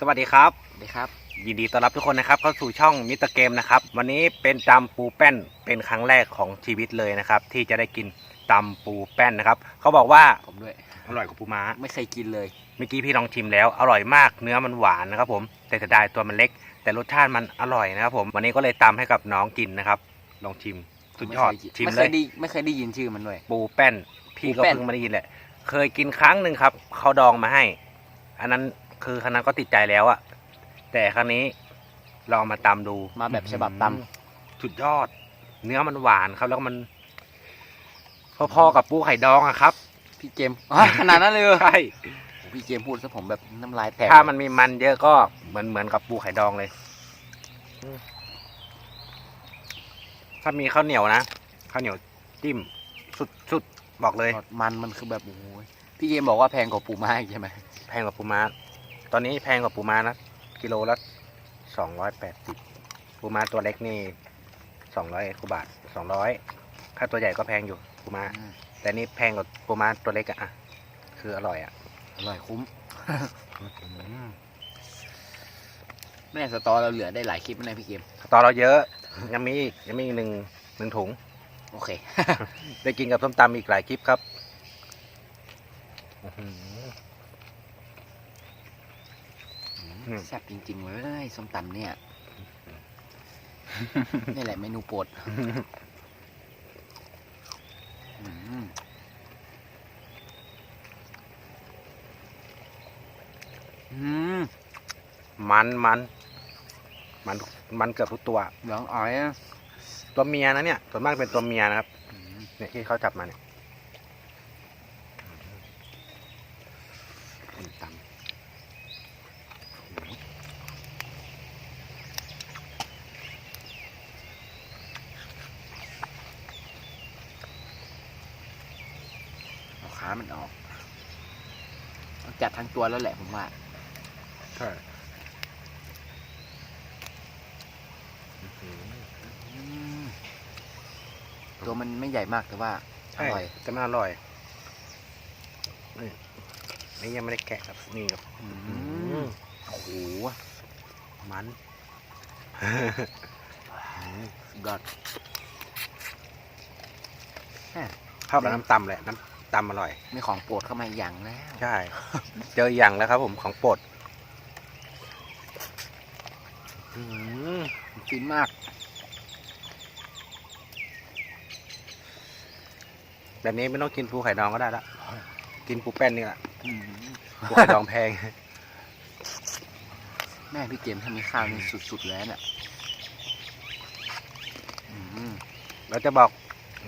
สวัสดีครับ สวัสดีครับ ยินดีต้อนรับทุกคนนะครับเข้าสู่ช่องมิสเตอร์เกมนะครับ วันนี้เป็นตำปูแป้นเป็นครั้งแรกของชีวิตเลยนะครับ ที่จะได้กินตำปูแป้นนะครับ เขาบอกว่าผมด้วย อร่อยกว่าปูม้าไม่เคยกินเลย เมื่อกี้พี่ลองชิมแล้วอร่อยมากเนื้อมันหวานนะครับผมแต่เสียดายตัวมันเล็ก แต่รสชาติมันอร่อยนะครับผมวันนี้ก็เลยตำให้กับน้องกินนะครับ ลองชิมสุดยอดไม่เคกินชิมไม่เลเคยยได้ไม่เคยได้ยินชื่อมันด้วย ปูแป้น พี่ก็ปูแป้น เพิ่งมาได้ยินแหละ เคยกินครั้งหนึ่งครับเขาดองมาให้ อันนั้น คือครั้งนั้นก็ติดใจแล้วอะแต่ครั้งนี้ลองมาตำดูมาแบบฉบับตสุดยอด เนื้อมันหวานครับ แล้วก็มันพอๆกับปูไข่ดองอะครับำพี่เจมส์อะขนาดนั้นเลยเหรอใช่โอ้พี่เจมส์พูดซะผมแบบน้ำลายแตกถ้ามันมีมันเยอะก็เหมือนเหมือนกับปูไข่ดองเลยอืมถ้ามีข้าวเหนียวนะข้าวเหนียวจิ้มสุดสุดบอกเลย มันมันคือแบบโอ้ยพี่เจมส์บอกว่าแพงกว่าปูม้าอีกใช่ไหมแพงกว่าปูม้า ตอนนี้แพงกว่าปูม้านะ กิโลละสองร้อยแปดสิบปูม้าตัวเล็กนี่สองร้อยกว่าบาทสองร้อยถ้าตัวใหญ่ก็แพงอยู่ปูม้า อืมแต่นี่แพงกว่าปูม้าตัวเล็กอะอะคืออร่อยอะอร่อยคุ้ม แม่สตอเราเหลือได้หลายคลิปนะพี่เจมส์ตอนเราเยอะยังมีอีกยังมีอีกหนึ่งหนึ่งถุง โอเค ได้กินกับส้มตำอีกหลายคลิปครับอื้อหืออืม แซ่บจริงๆเลยส้มตำเนี่ย นี่แหละเมนูโปรดอืมอืมมันมันมันมันเกือบทุกตัวเหลืองอ๋อยอะตัวเมียนะเนี่ยส่วนมากเป็นตัวเมียนะครับอืมเนี่ยที่เขาจับมาเนี่ยส้มตำ เอา ขามันออกต้องจัดทั้งตัวแล้วแหละผมว่า ใช่อืมตัวมันไม่ใหญ่มากแต่ว่าอใช่ร่อยแต่มันอร่อยนี่นี่ยังไม่ได้แกะครับนี่ครับอือืมมโอ้โหมันสุดยอดเข้ากับน้ำตำแหละน้ำ ตำอร่อย มีของโปรดเข้ามาอีกอย่างแล้ว ใช่ เจออย่างแล้วครับผมของโปรดอืมฟินมาก แบบนี้ไม่ต้องกินปูไข่ดองก็ได้ละกินปูแป้นนี่แหละอืมปูไข่ดองแพง แม่พี่เจมส์ถ้ามีข้าวนี่สุดๆแล้วเนี่ยอืมเราจะบอก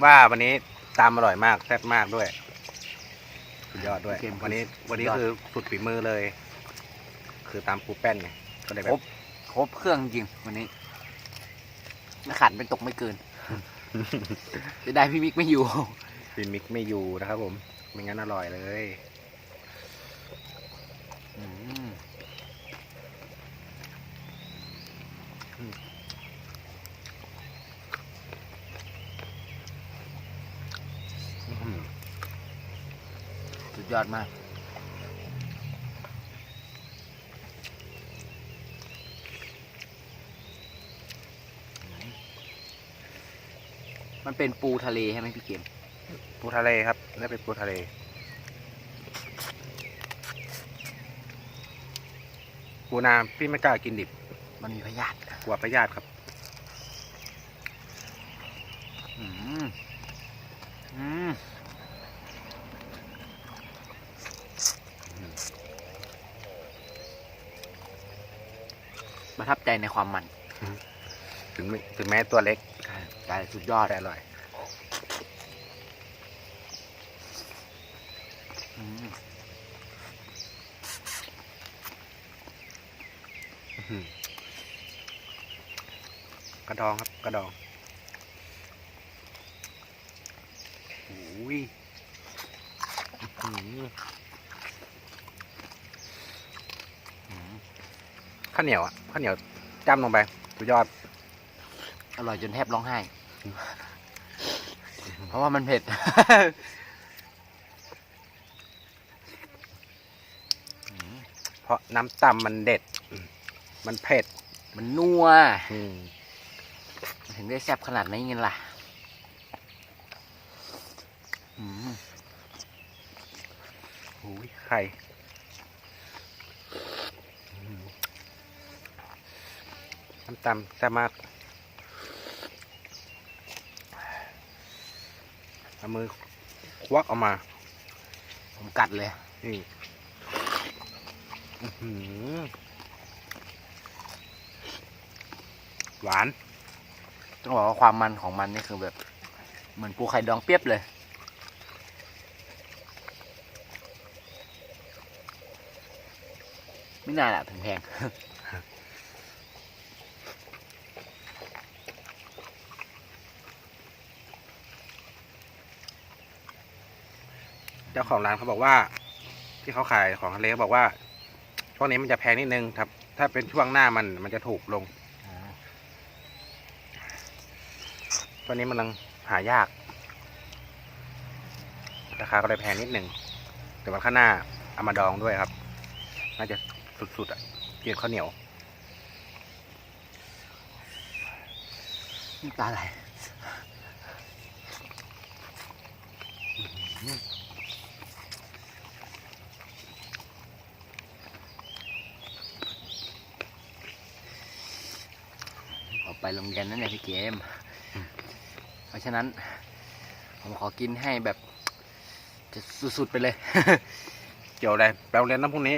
ว่าวันนี้ตามอร่อยมากแซ่บมากด้วย สุดยอดด้วยวันนี้วันนี้คือสุดฝีมือเลย คือตามปูแป้นไงก็เลยแบครบบ ครบเครื่องจริงวันนี้ไม่ขัดเป็นตกไม่เกินจะได้พี่มิกไม่อยู่ ฟินมิกไม่อยู่นะครับผมไม่งั้นอร่อยเลย อืม อื้อหือ สุ ดยอดมาก มันเป็นปูทะเลใช่ไหมพี่เกมปูทะเลครับนี่เป็นปูทะเล ปูนาพี่ไม่กล้ากินดิบ มันมีพยาธิกลัวพยาธิครับ อืมอืม ประทับใจในความมัน ถึงไม่ถึงแม้ตัวเล็กใจสุดยอดอร่อยกระดองครับ กระดองโอ้ยอื้อหือ อืม ข้าวเหนียวอะข้าวเหนียวจ้ำลงไปสุดยอด อร่อยจนแทบร้องไห้ เพราะว่ามันเผ็ด เพราะน้ำตำมันเด็ด มันเผ็ด มันนัว อืมถึงได้แซ่บขนาดนี้เงินล่ะอืมโอ้ยไข่อืม น้ำตำแซ่บมากเอามือควักออกมา ผมกัดเลย นี่หวาน ต้องบอกว่าความมันของมันนี่คือแบบ เหมือนปูไข่ดองเปียบเลย ไม่น่าละถึงแพง จ้าของร้านเขาบอกว่า ที่เขาขายของทะเลเขาบอกว่า ช่วงนี้มันจะแพงนิดนึงครับ ถ้าเป็นช่วงหน้ามันมันจะถูกลงตอนนี้มันกำลังหายาก ราคาก็เลยแพงนิดนึงแต่วันข้างหน้าเอามาดองด้วยครับ น่าจะสุดๆอะเกินข้าวเหนียวน้ำตาไหลออก ไปโรงเรียนนั่นแหละพี่เกม เพราะฉะนั้น ผมขอกินให้แบบจะสุดๆไปเลย เกี่ยวอะไรแปลโรงเรียนน้ำพรุ่งนี้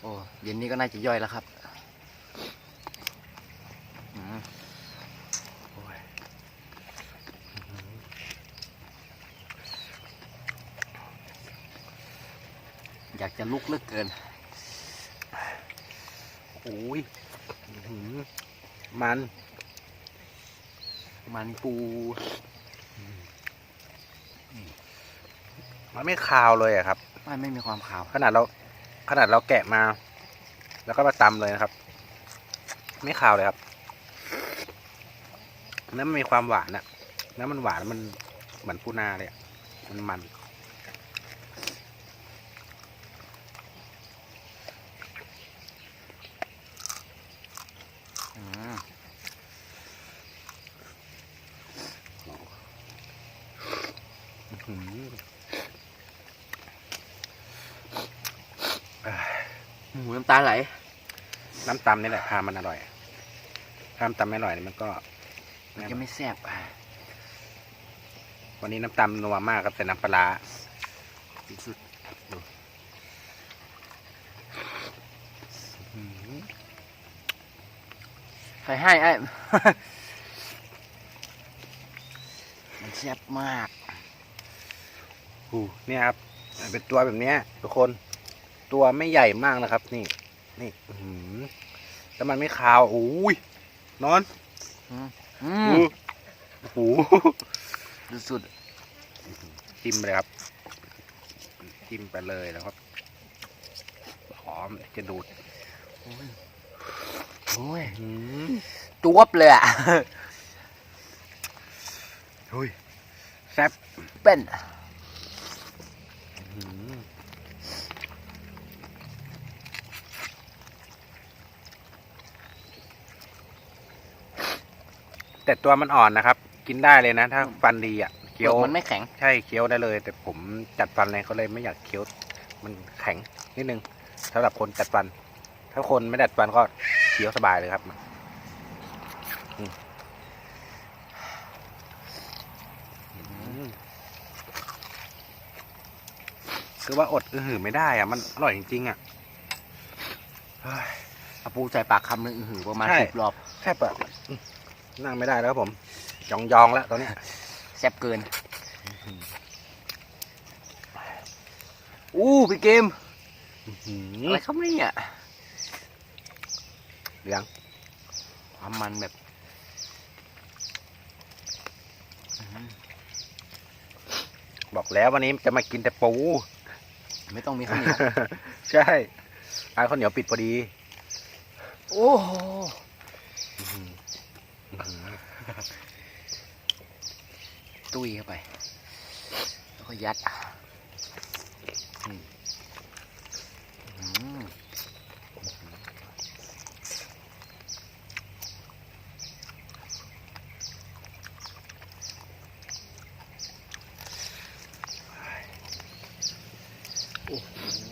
โอ้เย็นนี้ก็น่าจะย่อยแล้วครับอืมโอ้ยอยากจะลุกเหลือกเกิน โอ้ยอื้อหือ มัน มันปูมันไม่คาวเลยอะครับไม่ไม่มีความขาว ขนาดเราขนาดเราแกะมา แล้วก็มาตำเลยนะครับ ไม่คาวเลยครับแล้วมันมีความหวานอะแล้วมันหวานมันเหมือนปูนาเลยอะมันมัน หืออ่าหมูน้ำตาไหล น้ำตำนี่แหละพามันอร่อย ถ้าน้ำตำไม่อร่อยนี่มันก็ มันจะไม่แซ่บอะวันนี้น้ำตำนัวมากครับแต่น้ำปลาร้าสุดอื้อหือใครให้ไอ้มันแซ่บมากอู้ เนี่ยครับเป็นตัวแบบเนี้ยทุกคนตัวไม่ใหญ่มากนะครับ นี่ นี่อื้อหือแล้วมันไม่คาวโอ้ยนอนอือู้มโอ้โหสุดจิ้มไปเลยครับจิ้มไปเลยแล้วครับหอมจะดูดๆโอ้ยโอ้ยอื้อหือจวบเลยอะเฮ้ยแซ่บเป็น อื้อหือ แต่ตัวมันอ่อนนะครับ กินได้เลยนะ ถ้าฟันดีอะเกีเคี้ยยววมันไม่แข็งใช่เคี้ยวได้เลย แต่ผมจัดฟันเลยเขาเลยไม่อยากเคี้ยวมันแข็งนิดนึงสำหรับคนจัดฟัน ถ้าคนไม่ดัดฟันก็เคี้ยวสบายเลยครับอืมอืมคือว่าอดอือหือไม่ได้อะ มันอร่อยจริงๆอะเฮ้ยเอาปูใส่ปากคำหนึ่งอื้อหือประมาณใช่สิบรอบแซ่บอะอืม นั่งไม่ได้แล้วครับผมยองยองๆแล้วตอนเนี้ยแซ่บเกิน อู้พี่เกมอื้อหืออะไรครับเนี่ยเหลืองความมันแบบอื้อหือบอกแล้ววันนี้จะมากินแต่ปู ไม่ต้องมีข้าวเหนียวใช่ร้านข้าวเหนียวปิดพอดี โอ้โห ตุ้ยเข้าไป แล้วก็ยัด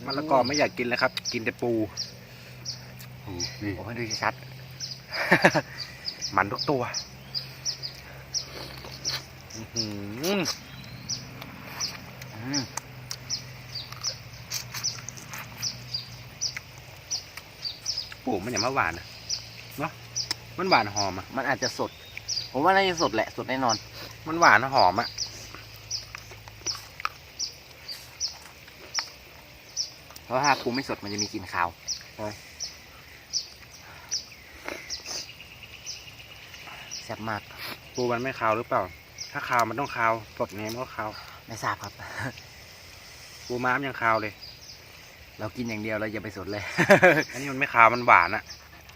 มันละกอไม่อยากกินแล้วครับ กินแต่ปูโอ้โหดูชัด มันทุกตัวปูมันอย่างมะหวานนะเนาะมันหวานหอมอะ มันอาจจะสด ผมว่าน่าจะสดแหละ สดแน่นอน มันหวานหอมอะเพราะถ้าปูไม่สดมันจะมีกลิ่นคาวอ๋อ ซ่บมากปูมันไม่คาวหรือเปล่า ถ้าคาวมันต้องคาวสดไงมันก็คาวไม่ทราบครับ ปูม้ามนยังคาวเลย เรากินอย่างเดียวเราอย่าไปสดเลย อันนี้มันไม่คาวมันหวานอะ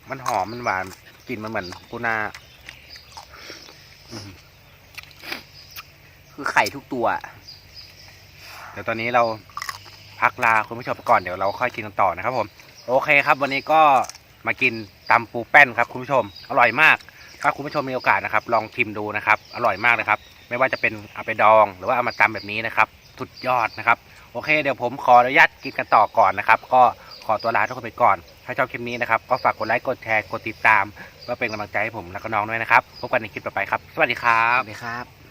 มันหอมมันหวานกลิ่นมันเหมือนปูนาอื้อหือคือไข่ทุกตัว เดี๋ยวตอนนี้เราพักลาคุณผู้ชมไปก่อนเดี๋ยวเราค่อยกินกันต่อนะครับผม โอเคครับ วันนี้ก็มากินตำปูแป้นครับ คุณผู้ชม อร่อยมาก ถ้าคุณผู้ชมมีโอกาสนะครับ ลองชิมดูนะครับ อร่อยมากเลยครับ ไม่ว่าจะเป็นเอาไปดอง หรือว่าเอามาตำแบบนี้นะครับ สุดยอดนะครับ โอเค เดี๋ยวผมขออนุญาตกินกันต่อก่อนนะครับ ก็ขอตัวลาทุกคนไปก่อน ถ้าชอบคลิปนี้นะครับ ก็ฝากกดไลค์ กดแชร์ กดติดตามเพื่อเป็นกำลังใจให้ผมและก็น้องด้วยนะครับ พบกันในคลิปต่อไปครับ สวัสดีครัสวัสดีครับ